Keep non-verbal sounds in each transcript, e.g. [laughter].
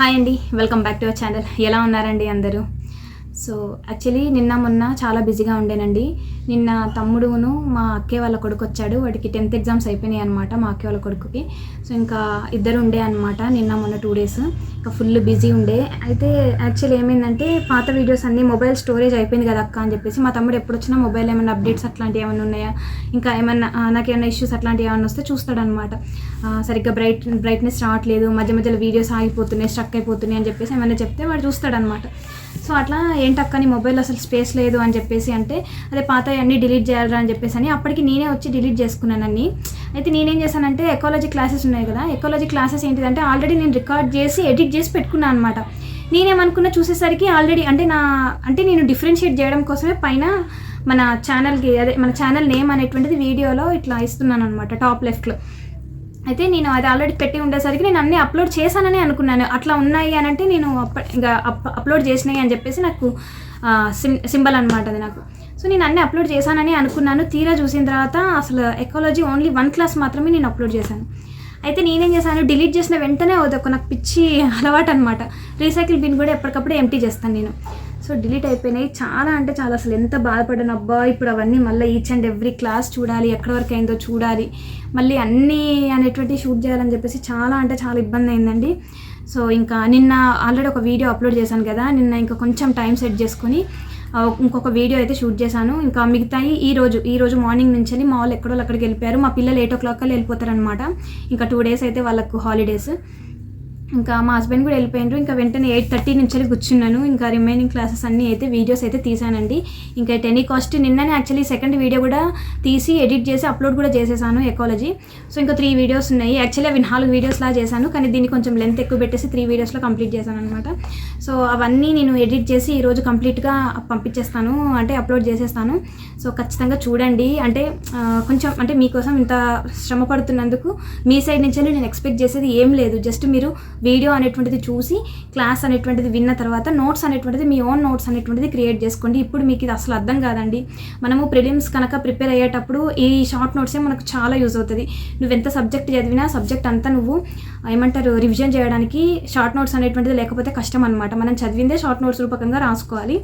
Hi అండి welcome back to our channel. ఎలా ఉన్నారండి అందరూ? సో యాక్చువల్లీ నిన్న మొన్న చాలా బిజీగా ఉండేనండి. నిన్న తమ్ముడును మా అక్కే వాళ్ళ కొడుకు వచ్చాడు వాడికి టెన్త్ ఎగ్జామ్స్ అయిపోయినాయి అనమాట మా అక్కే వాళ్ళ కొడుకుకి. సో ఇంకా ఇద్దరు ఉండే అనమాట నిన్న మొన్న టూ డేస్ ఇంకా ఫుల్ బిజీ ఉండే. అయితే యాక్చువల్లీ ఏమైందంటే పాత వీడియోస్ అన్నీ మొబైల్ స్టోరేజ్ అయిపోయింది కదా అక్క అని చెప్పేసి మా తమ్ముడు ఎప్పుడు వచ్చినా మొబైల్ ఏమైనా అప్డేట్స్ అట్లాంటివి ఏమైనా ఉన్నాయా? ఇంకా ఏమన్నా నాకు ఏమైనా ఇష్యూస్ అట్లాంటివి ఏమైనా వస్తే చూస్తాడనమాట సరిగ్గా బ్రైట్ బ్రైట్నెస్ రావట్లేదు. మధ్య మధ్యలో వీడియోస్ ఆగిపోతున్నాయి స్ట్రక్ అయిపోతున్నాయి అని చెప్పేసి ఏమైనా చెప్తే వాడు చూస్తాడనమాట సో అట్లా ఏంటక్క నీ మొబైల్ అసలు స్పేస్ లేదు అని చెప్పేసి అంటే అదే పాత అన్నీ డిలీట్ చేయాలరా అని చెప్పేసి అని అప్పటికి నేనే వచ్చి డిలీట్ చేసుకున్నాను అన్ని. అయితే నేనేం చేశానంటే ఎకాలజీ క్లాసెస్ ఉన్నాయి కదా ఎకాలజీ క్లాసెస్ ఏంటిదంటే ఆల్రెడీ నేను రికార్డ్ చేసి ఎడిట్ చేసి పెట్టుకున్నాను అనమాట నేనేమనుకున్నా చూసేసరికి ఆల్రెడీ అంటే నా అంటే నేను డిఫరెన్షియేట్ చేయడం కోసమే పైన మన ఛానల్కి అదే మన ఛానల్ నేమ్ అనేటువంటిది వీడియోలో ఇట్లా ఇస్తున్నాను అనమాట టాప్ లెఫ్ట్లో అయితే నేను అది ఆల్రెడీ పెట్టి ఉండేసరికి నేను అన్నీ అప్లోడ్ చేశానని అనుకున్నాను. అట్లా ఉన్నాయి అని అంటే నేను ఇంకా అప్లోడ్ చేసినాయి అని చెప్పేసి నాకు సిం సింబల్ అనమాట అది నాకు. సో నేను అన్నీ అప్లోడ్ చేశానని అనుకున్నాను. తీరా చూసిన తర్వాత అసలు ఎకాలజీ ఓన్లీ వన్ క్లాస్ మాత్రమే నేను అప్లోడ్ చేశాను. అయితే నేనేం చేశాను? డిలీట్ చేసిన వెంటనే అదొక నాకు పిచ్చి [laughs] అలవాటు అనమాట రీసైకిల్ బిన్ కూడా ఎప్పటికప్పుడు ఎంటీ చేస్తాను నేను. సో డిలీట్ అయిపోయినాయి. చాలా అంటే చాలా అసలు ఎంత బాధపడ్డాను. అబ్బా ఇప్పుడు అవన్నీ మళ్ళీ ఈచ్ అండ్ ఎవ్రీ క్లాస్ చూడాలి ఎక్కడి వరకు అయిందో చూడాలి మళ్ళీ అన్నీ అనేటువంటి షూట్ చేయాలని చెప్పేసి చాలా అంటే చాలా ఇబ్బంది అయిందండి. సో ఇంకా నిన్న ఆల్రెడీ ఒక వీడియో అప్లోడ్ చేశాను కదా నిన్న ఇంకా కొంచెం టైం సెట్ చేసుకొని ఇంకొక వీడియో అయితే షూట్ చేశాను. ఇంకా మిగతాయి ఈ రోజు ఈ రోజు మార్నింగ్ నుంచి వెళ్ళి మా వాళ్ళు ఎక్కడో అక్కడికి వెళ్ళిపోయారు. మా పిల్లలు ఎయిట్ ఓ క్లాక్ వెళ్ళిపోతారనమాట ఇంకా టూ డేస్ అయితే వాళ్ళకు హాలిడేస్ ఇంకా మా హస్బెండ్ కూడా వెళ్ళిపోయినారు ఇంకా వెంటనే ఎయిట్ థర్టీ నుంచి వెళ్ళి కూర్చున్నాను. ఇంకా రిమైనింగ్ క్లాసెస్ అన్నీ అయితే వీడియోస్ అయితే తీసానండి ఇంకా టెనీ కాస్ట్ నిన్ననే యాక్చువల్లీ సెకండ్ వీడియో కూడా తీసి ఎడిట్ చేసి అప్లోడ్ కూడా చేసేసాను ఎకాలజీ సో ఇంకా త్రీ వీడియోస్ ఉన్నాయి. యాక్చువల్లీ అవి నాలుగు వీడియోస్ లా చేశాను. కానీ దీన్ని కొంచెం లెంత్ ఎక్కువ పెట్టేసి త్రీ వీడియోస్లో కంప్లీట్ చేశాను అనమాట సో అవన్నీ నేను ఎడిట్ చేసి ఈరోజు కంప్లీట్గా పంపించేస్తాను. అంటే అప్లోడ్ చేసేస్తాను. సో ఖచ్చితంగా చూడండి. అంటే కొంచెం అంటే మీకోసం ఇంత శ్రమ పడుతున్నందుకు మీ సైడ్ నుంచి నేను ఎక్స్పెక్ట్ చేసేది ఏం లేదు. జస్ట్ మీరు వీడియో అనేటువంటిది చూసి క్లాస్ అనేటువంటిది విన్న తర్వాత నోట్స్ అనేటువంటిది మీ ఓన్ నోట్స్ అనేటువంటిది క్రియేట్ చేసుకోండి. ఇప్పుడు మీకు ఇది అసలు అర్థం కాదండి. మనము ప్రిలిమ్స్ కనుక ప్రిపేర్ అయ్యేటప్పుడు ఈ షార్ట్ నోట్సే మనకు చాలా యూజ్ అవుతుంది. నువ్వు ఎంత సబ్జెక్ట్ చదివినా సబ్జెక్ట్ అంతా నువ్వు ఏమంటారు రివిజన్ చేయడానికి షార్ట్ నోట్స్ అనేటువంటిది లేకపోతే కష్టం అనమాట మనం చదివిందే షార్ట్ నోట్స్ రూపకంగా రాసుకోవాలి.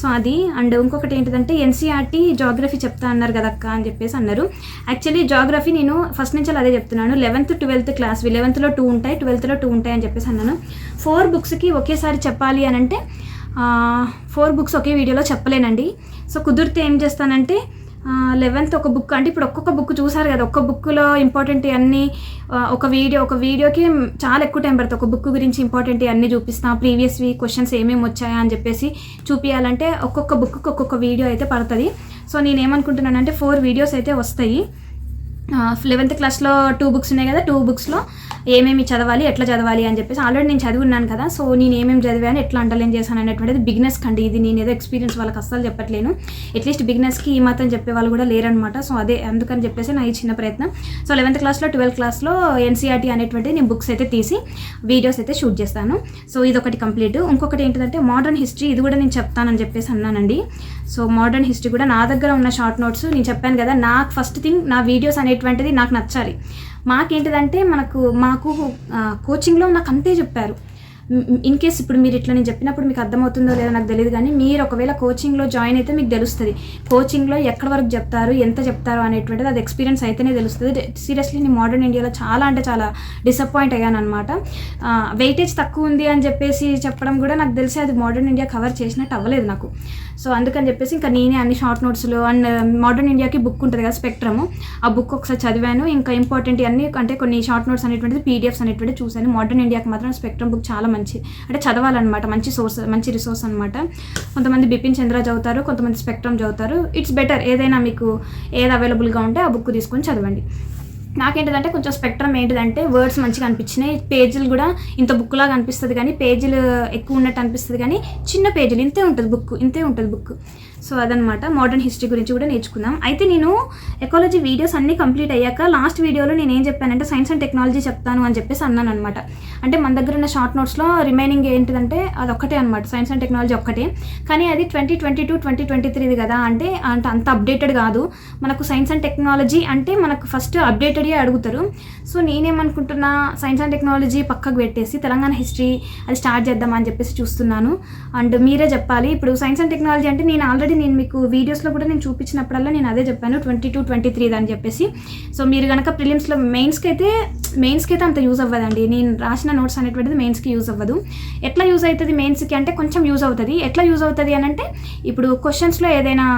సో అది అండ్ ఇంకొకటి ఏంటిదంటే ఎన్సీఆర్టీ జాగ్రఫీ చెప్తా అన్నారు కదక్క అని చెప్పేసి అన్నారు. యాక్చువల్లీ జాగ్రఫీ నేను ఫస్ట్ నుంచి అదే చెప్తున్నాను. లెవెన్త్ ట్వెల్త్ క్లాస్ లెవెన్త్లో టూ ఉంటాయి ట్వెల్త్లో టూ ఉంటాయి అని చెప్పేసి అన్నాను. ఫోర్ బుక్స్కి ఒకేసారి చెప్పాలి అని అంటే ఫోర్ బుక్స్ ఒకే వీడియోలో చెప్పలేనండి. సో కుదిరితే ఏం చేస్తానంటే లెవెన్త్ ఒక బుక్ అంటే ఇప్పుడు ఒక్కొక్క బుక్ చూసారు కదా ఒక్క బుక్లో ఇంపార్టెంట్ అన్నీ ఒక వీడియో ఒక వీడియోకి చాలా ఎక్కువ టైం పడుతుంది. ఒక బుక్ గురించి ఇంపార్టెంట్ అన్నీ చూపిస్తాం ప్రీవియస్వి క్వశ్చన్స్ ఏమేమి వచ్చాయా అని చెప్పేసి చూపించాలంటే ఒక్కొక్క బుక్కి ఒక్కొక్క వీడియో అయితే పడుతుంది. సో నేను ఏమనుకుంటున్నానంటే ఫోర్ వీడియోస్ అయితే వస్తాయి. లెవెన్త్ క్లాస్లో టూ బుక్స్ ఉన్నాయి కదా టూ బుక్స్లో ఏమేమి చదవాలి ఎట్లా చదవాలి అని చెప్పేసి ఆల్రెడీ నేను చదివి ఉన్నాను కదా సో నేను ఏమేమి చదివాను ఎట్లా అండర్లైన్ చేశాను అనేటువంటిది బిగ్నెస్ కండి ఇది నేను ఏదో ఎక్స్పీరియన్స్ వాళ్ళకి అస్సలు చెప్పట్లేను. అట్లీస్ట్ బిగ్నెస్కి ఈ మాత్రం చెప్పే వాళ్ళు కూడా లేరనమాట సో అదే అందుకని చెప్పేసి నా ఈ చిన్న ప్రయత్నం. సో లెవెన్త్ క్లాస్లో ట్వెల్త్ క్లాస్లో ఎన్సీఆర్టీ అనేటువంటిది నేను బుక్స్ అయితే తీసి వీడియోస్ అయితే షూట్ చేస్తాను. సో ఇది ఒకటి కంప్లీట్ ఇంకొకటి ఏంటంటే మోడర్న్ హిస్టరీ ఇది కూడా నేను చెప్తానని చెప్పేసి అన్నానండి. సో మోడర్న్ హిస్టరీ కూడా నా దగ్గర ఉన్న షార్ట్ నోట్స్ నేను చెప్పాను కదా నాకు ఫస్ట్ థింగ్ నా వీడియోస్ అనేటువంటిది నాకు నచ్చాలి. మాకేంటిదంటే మనకు మాకు కోచింగ్లో నాకు అంతే చెప్పారు. ఇన్ కేస్ ఇప్పుడు మీరు ఇట్లా నేను చెప్పినప్పుడు మీకు అర్థమవుతుందో లేదో నాకు తెలియదు కానీ మీరు ఒకవేళ కోచింగ్లో జాయిన్ అయితే మీకు తెలుస్తుంది. కోచింగ్లో ఎక్కడ వరకు చెప్తారు ఎంత చెప్తారు అనేటువంటిది అది ఎక్స్పీరియన్స్ అయితేనే తెలుస్తుంది. సీరియస్లీ నేను మోడర్న్ ఇండియాలో చాలా అంటే చాలా డిసప్పాయింట్ అయ్యాను అనమాట వెయిటేజ్ తక్కువ ఉంది అని చెప్పేసి చెప్పడం కూడా నాకు తెలిసి అది మోడర్న్ ఇండియా కవర్ చేసినట్టు అవ్వలేదు నాకు. సో అందుకని చెప్పేసి ఇంకా నేనే అన్ని షార్ట్ నోట్స్లో అండ్ మోడర్న్ ఇండియాకి బుక్ ఉంటుంది కదా స్పెక్ట్రమ్ ఆ బుక్ ఒకసారి చదివాను. ఇంకా ఇంపార్టెంట్ అన్ని అంటే కొన్ని షార్ట్ నోట్స్ అనేటువంటిది పీడిఎఫ్స్ అనేటువంటిది చూశాను. మోడర్న్ ఇండియాకి మాత్రం స్పెక్ట్రమ్ బుక్ చాలా మంచి అంటే చదవాలన్నమాట. మంచి సోర్స్ మంచి రిసోర్స్ అనమాట కొంతమంది బిపిన్ చంద్ర చదువుతారు కొంతమంది స్పెక్ట్రమ్ చదువుతారు. ఇట్స్ బెటర్ ఏదైనా మీకు ఏది అవైలబుల్గా ఉంటే ఆ బుక్ తీసుకొని చదవండి. నాకేంటిదంటే కొంచెం స్పెక్ట్రమ్ ఏంటిదంటే వర్డ్స్ మంచిగా అనిపించినాయి. పేజీలు కూడా ఇంత బుక్ లాగా అనిపిస్తుంది కానీ పేజీలు ఎక్కువ ఉన్నట్టు అనిపిస్తుంది కానీ చిన్న పేజీలు ఇంతే ఉంటుంది బుక్ ఇంతే ఉంటుంది బుక్ సో అదనమాట మోడర్న్ హిస్టరీ గురించి కూడా నేర్చుకుందాం. అయితే నేను ఎకాలజీ వీడియోస్ అన్నీ కంప్లీట్ అయ్యాక లాస్ట్ వీడియోలో నేను ఏం చెప్పానంటే సైన్స్ అండ్ టెక్నాలజీ చెప్తాను అని చెప్పేసి అన్నాను అనమాట అంటే మన దగ్గర ఉన్న షార్ట్ నోట్స్లో రిమైనింగ్ ఏంటిదంటే అది ఒక్కటే అనమాట సైన్స్ అండ్ టెక్నాలజీ ఒక్కటే. కానీ అది twenty twenty two twenty twenty త్రీది కదా అంటే అంటే అంత అప్డేటెడ్ కాదు. మనకు సైన్స్ అండ్ టెక్నాలజీ అంటే మనకు ఫస్ట్ అప్డేటెడే అడుగుతారు. సో నేనేమనుకుంటున్నా సైన్స్ అండ్ టెక్నాలజీ పక్కకు పెట్టేసి తెలంగాణ హిస్టరీ అది స్టార్ట్ చేద్దామని చెప్పేసి చూస్తున్నాను. అండ్ మీరే చెప్పాలి. ఇప్పుడు సైన్స్ అండ్ టెక్నాలజీ అంటే నేను ఆల్రెడీ నేను మీకు వీడియోస్లో కూడా నేను చూపించినప్పుడల్లా నేను అదే చెప్పాను ట్వంటీ టూ ట్వంటీ త్రీ అని చెప్పేసి. సో మీరు కనుక ప్రిలిమ్స్లో మెయిన్స్కి అయితే మెయిన్స్కి అయితే అంత యూజ్ అవ్వదండి. నేను రాసిన నోట్స్ అనేటువంటిది మెయిన్స్కి యూజ్ అవ్వదు. ఎట్లా యూజ్ అవుతుంది మెయిన్స్కి అంటే కొంచెం యూజ్ అవుతుంది. ఎట్లా యూజ్ అవుతుంది అని అంటే ఇప్పుడు క్వశ్చన్స్లో ఏదైనా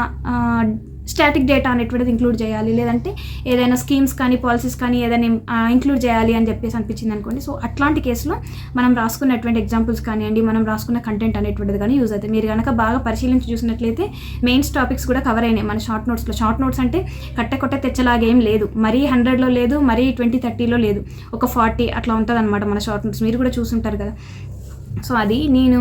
స్టాటిక్ డేటా అనేటువంటిది ఇంక్లూడ్ చేయాలి. లేదంటే ఏదైనా స్కీమ్స్ కానీ పాలసీస్ కానీ ఏదైనా ఇంక్లూడ్ చేయాలి అని చెప్పేసి అనిపించింది అనుకోండి. సో అట్లాంటి కేసులో మనం రాసుకున్నటువంటి ఎగ్జాంపుల్స్ కానివ్వండి మనం రాసుకున్న కంటెంట్ అనేటువంటిది కానీ యూజ్ అవుతుంది మీరు కనుక బాగా పరిశీలించి చూసినట్లయితే మెయిన్స్ టాపిక్స్ కూడా కవర్ అయినాయి మన షార్ట్ నోట్స్లో. షార్ట్ నోట్స్ అంటే కట్ట కొట్ట తెచ్చలాగేం లేదు. మరీ హండ్రెడ్లో లేదు మరీ ట్వంటీ థర్టీలో లేదు. ఒక ఫార్టీ అట్లా ఉంటుంది అనమాట మన షార్ట్ నోట్స్. మీరు కూడా చూసుంటారు కదా. సో అది నేను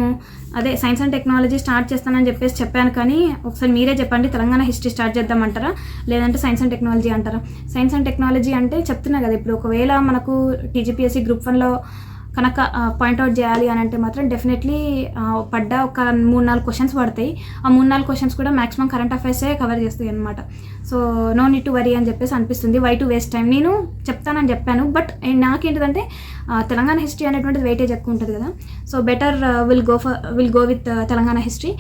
అదే సైన్స్ అండ్ టెక్నాలజీ స్టార్ట్ చేస్తానని చెప్పేసి చెప్పాను కానీ ఒకసారి మీరే చెప్పండి తెలంగాణ హిస్టరీ స్టార్ట్ చేద్దామంటారా? లేదంటే సైన్స్ అండ్ టెక్నాలజీ అంటారా? సైన్స్ అండ్ టెక్నాలజీ అంటే చెప్తున్నా కదా ఇప్పుడు ఒకవేళ మనకు టీజీపీఎస్సీ గ్రూప్ వన్లో కనుక పాయింట్అవుట్ చేయాలి అని అంటే మాత్రం డెఫినెట్లీ పడ్డ ఒక మూడు నాలుగు క్వశ్చన్స్ పడతాయి. ఆ మూడు నాలుగు క్వశ్చన్స్ కూడా మాక్సిమం కరెంట్ అఫైర్సే కవర్ చేస్తాయి అనమాట so no need to worry అని చెప్పేసి అనిపిస్తుంది. Why to waste time? నేను చెప్తానని చెప్పాను. బట్ నాకేంటిదంటే తెలంగాణ హిస్టరీ అనేటువంటిది వెయిటేజ్ ఎక్కువ ఉంటుంది కదా. So better will go for will go with Telangana history.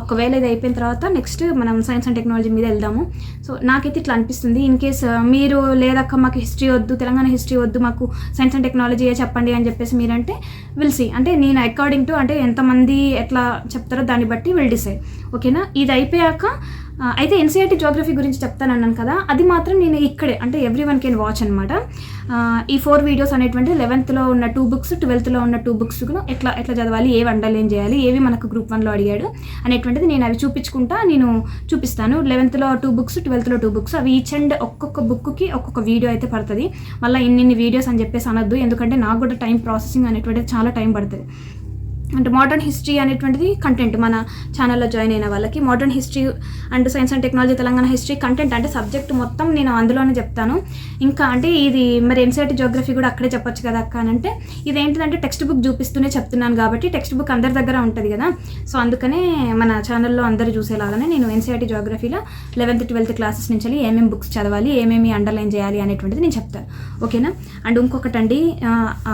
ఒకవేళ ఇది అయిపోయిన తర్వాత నెక్స్ట్ మనం సైన్స్ అండ్ టెక్నాలజీ మీద వెళ్దాము. సో నాకైతే ఇట్లా అనిపిస్తుంది. ఇన్ కేస్ uh, మీరు లేదక్క మాకు హిస్టరీ వద్దు తెలంగాణ హిస్టరీ వద్దు మాకు సైన్స్ అండ్ టెక్నాలజీ చెప్పండి అని చెప్పేసి మీరంటే విల్ సీ అంటే నేను అకార్డింగ్ టు అంటే ఎంతమంది ఎట్లా చెప్తారో దాన్ని బట్టి విల్ డిసైడ్ ఓకేనా ఇది అయిపోయాక అయితే ఎన్సీఆర్టీ జోగ్రఫీ గురించి చెప్తాను అన్నాను కదా అది మాత్రం నేను ఇక్కడే అంటే ఎవ్రీ వన్ కెన్ వాచ్ అనమాట ఈ ఫోర్ వీడియోస్ అనేటువంటి లెవెన్త్లో ఉన్న టూ బుక్స్ ట్వెల్త్లో ఉన్న టూ బుక్స్ ఎట్లా ఎట్లా చదవాలి ఏవి అండర్లైన్ చేయాలి ఏవి మనకు గ్రూప్ వన్లో అడిగాడు అనేటువంటిది నేను అవి చూపించుకుంటా నేను చూపిస్తాను. లెవెన్త్లో టూ బుక్స్ ట్వెల్త్లో టూ బుక్స్ అవి ఈచ్ అండ్ ఒక్కొక్క బుక్కి ఒక్కొక్క వీడియో అయితే పడుతుంది. మళ్ళీ ఇన్ని వీడియోస్ అని చెప్పేసి అనొద్దు ఎందుకంటే నాకు కూడా టైం ప్రాసెసింగ్ అనేటువంటిది చాలా టైం పడుతుంది. అంటే మోడర్న్ హిస్టరీ అనేటువంటిది కంటెంట్ మన ఛానల్లో జాయిన్ అయిన వాళ్ళకి. Modern history and science and technology Telangana history content అంటే సబ్జెక్ట్ మొత్తం నేను అందులోనే చెప్తాను. ఇంకా అంటే ఇది మరి ఎన్సీఆర్టీ జోగ్రఫీ కూడా అక్కడే చెప్పొచ్చు కదా అక్క అని అంటే ఇది ఏంటిదంటే టెక్స్ట్ బుక్ చూపిస్తూనే చెప్తున్నాను కాబట్టి టెక్స్ట్ బుక్ అందరి దగ్గర ఉంటుంది కదా. సో అందుకనే మన ఛానల్లో అందరూ చూసేలాగానే నేను ఎన్సీఆర్టీ జోగ్రఫీలో లెవెన్త్ ట్వెల్త్ క్లాసెస్ నుంచి ఏమేమి బుక్స్ చదవాలి ఏమేమి అండర్లైన్ చేయాలి అనేటువంటిది నేను చెప్తాను ఓకేనా అండ్ ఇంకొకటండి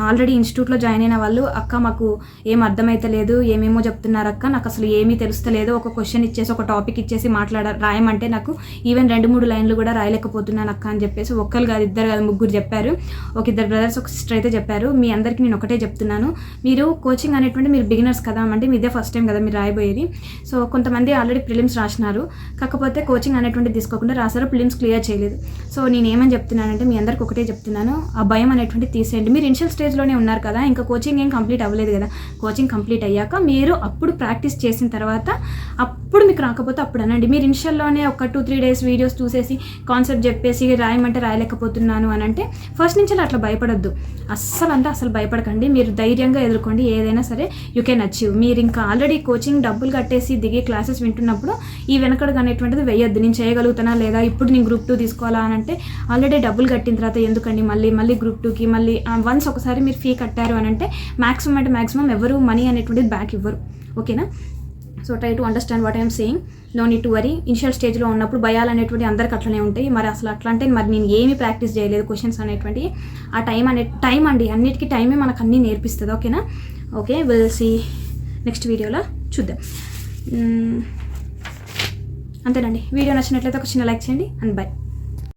ఆల్రెడీ ఇన్స్టిట్యూట్లో జాయిన్ అయిన వాళ్ళు అక్క మాకు ఏం అర్థం అర్థమైతలేదు ఏమేమో చెప్తున్నారు అక్క. నాకు అసలు ఏమీ తెలుస్తలేదు. ఒక క్వశ్చన్ ఇచ్చేసి ఒక టాపిక్ ఇచ్చేసి మాట్లాడ రాయమంటే నాకు ఈవెన్ రెండు మూడు లైన్లు కూడా రాయలేకపోతున్నాను అక్క అని చెప్పేసి ఒక్కరు కాదు ఇద్దరు కాదు ముగ్గురు చెప్పారు. ఒక ఇద్దరు బ్రదర్స్ ఒక సిస్టర్ అయితే చెప్పారు. మీ అందరికీ నేను ఒకటే చెప్తున్నాను. మీరు కోచింగ్ అనేటువంటి మీరు బిగినర్స్ కదా అంటే మీదే ఫస్ట్ టైం కదా మీరు రాయబోయేది. సో కొంతమంది ఆల్రెడీ ప్రిలిమ్స్ రాసినారు. కాకపోతే కోచింగ్ అనేటువంటి తీసుకోకుండా రాసారు ప్రిలిమ్స్ క్లియర్ చేయలేదు. సో నేను ఏమని చెప్తున్నానంటే మీ అందరికి ఒకటే చెప్తున్నాను. ఆ భయం అనేటువంటి తీసేయండి. మీరు ఇనిషియల్ స్టేజ్లోనే ఉన్నారు కదా. ఇంకా కోచింగ్ ఏం కంప్లీట్ అవ్వలేదు కదా. కోచింగ్ కంప్లీట్ అయ్యాక మీరు అప్పుడు ప్రాక్టీస్ చేసిన తర్వాత అప్పుడు మీకు రాకపోతే అప్పుడు అనండి. మీరు ఇన్షియల్లోనే ఒక టూ త్రీ డేస్ వీడియోస్ చూసేసి కాన్సెప్ట్ చెప్పేసి రాయమంటే రాయలేకపోతున్నాను అని అంటే ఫస్ట్ నుంచి అట్లా భయపడద్దు. అస్సలు అంటే అసలు భయపడకండి. మీరు ధైర్యంగా ఎదుర్కోండి. ఏదైనా సరే యూ కెన్ అచీవ్. మీరు ఇంకా ఆల్రెడీ కోచింగ్ డబ్బులు కట్టేసి దిగే క్లాసెస్ వింటున్నప్పుడు ఈ వెనకడుగు అనేటువంటిది వేయొద్దు. నేను చేయగలుగుతానా లేదా? ఇప్పుడు నేను గ్రూప్ టూ తీసుకోవాలా అని అంటే ఆల్రెడీ డబ్బులు కట్టిన తర్వాత ఎందుకండి మళ్ళీ మళ్ళీ గ్రూప్ టూకి మళ్ళీ వన్స్ ఒకసారి మీరు ఫీ కట్టారు అని అంటే మ్యాక్సిమం అంటే మాక్సిమం ఎవరు మనీ అనేటువంటిది బ్యాక్ ఇవ్వరు. ఓకేనా so try to understand what I'm saying no need to worry initial స్టేజ్లో ఉన్నప్పుడు భయాలు అనేటువంటి అందరికి అట్లనే ఉంటాయి. మరి అసలు అట్లా అంటే మరి నేను ఏమీ ప్రాక్టీస్ చేయలేదు. క్వశ్చన్స్ అనేటువంటి ఆ టైం అనే టైం అండి. అన్నిటికీ టైమే మనకు అన్నీ నేర్పిస్తుంది. ఓకేనా ఓకే విల్ సీ నెక్స్ట్ వీడియోలో చూద్దాం. Hmm. అంతేనండి. వీడియో నచ్చినట్లయితే ఒక చిన్న లైక్ చేయండి. And by